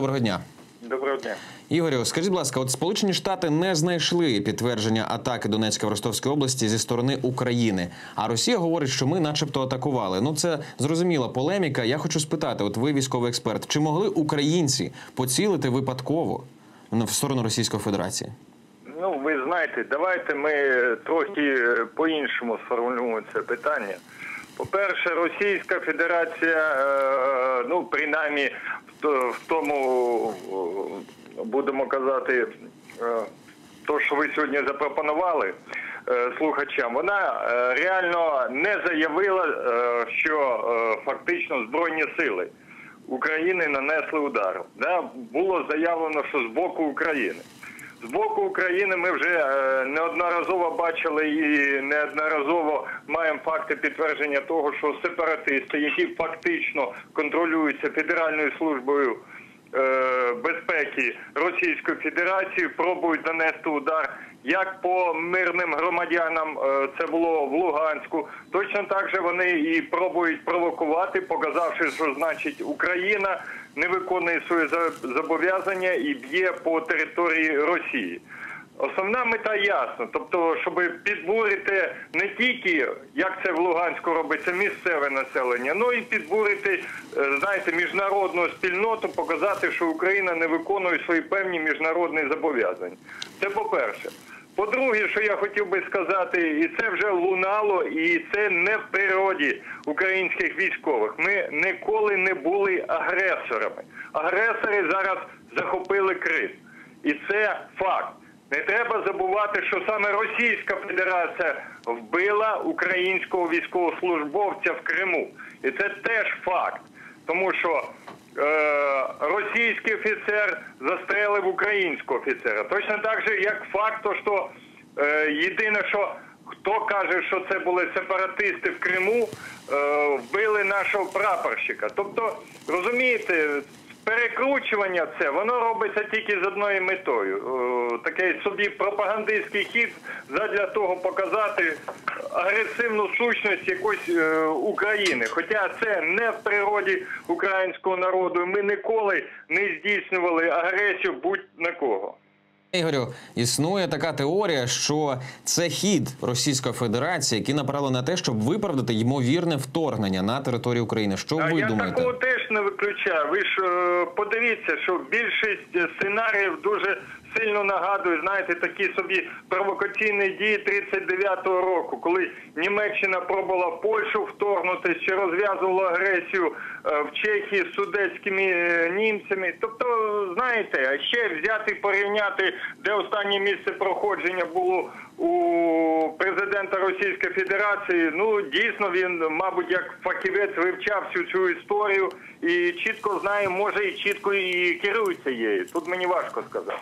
Доброго дня. Доброго дня. Ігорю, скажіть, будь ласка, от Сполучені Штати не знайшли підтвердження атаки Донецька в Ростовській області зі сторони України. А Росія говорить, що ми, начебто, атакували. Ну це зрозуміла полеміка. Я хочу спитати: от ви військовий експерт, чи могли українці поцілити випадково в сторону Російської Федерації? Ну, ви знаєте, давайте ми трохи е, по-іншому сформулюємо це питання. По-перше, Російська Федерація, е, ну, принаймні, в тому, е, будемо казати, е, то, що ви сьогодні запропонували е, слухачам, вона е, реально не заявила, е, що е, фактично Збройні сили України нанесли удар. Було заявлено, що з боку України. З боку України ми вже е, неодноразово бачили і неодноразово маємо факти підтвердження того, що сепаратисти, які фактично контролюються Федеральною службою безпеки Російської Федерації, пробують нанести удар як по мирним громадянам, е, це було в Луганську. Точно так же вони і пробують провокувати, показавши, що значить Україна не виконує свої за- зобов'язання і б'є по території Росії. Основна мета ясна, тобто, щоб підбурити не тільки, як це в Луганську робиться, місцеве населення, ну і підбурити, е, знаєте, міжнародну спільноту, показати, що Україна не виконує свої певні міжнародні зобов'язання. Це по-перше. По-друге, що я хотів би сказати, і це вже лунало, і це не в природі українських військових. Ми ніколи не були агресорами. Агресори зараз захопили Крим. І це факт. Не треба забувати, що саме Російська Федерація вбила українського військовослужбовця в Криму. І це теж факт. Тому що е, російський офіцер застрелив українського офіцера. Точно так же, як факт, то, що е, єдине, що хто каже, що це були сепаратисти в Криму, е, вбили нашого прапорщика. Тобто, розумієте, перекручування це воно робиться тільки з одною метою. Такий собі пропагандистський хід задля того показати агресивну сущність якоїсь е, України. Хоча це не в природі українського народу. Ми ніколи не здійснювали агресію будь на кого. Ігорю, існує така теорія, що це хід Російської Федерації, який направили на те, щоб виправдати ймовірне вторгнення на територію України. Що А ви я думаєте? такого теж не виключаю. Ви ж е, подивіться, що більшість сценаріїв дуже сильно нагадують, знаєте, такі собі провокаційні дії 39-го року, коли Німеччина пробувала в Польщу вторгнутися, чи розв'язувала агресію е, в Чехії з судецькими е, німцями. Тобто, знаєте, ще взяти порівняти, де останнє місце проходження було у президента Російської Федерації. Ну дійсно він, мабуть, як фахівець вивчав всю цю історію і чітко знає, може і чітко і керується її. Тут мені важко сказати.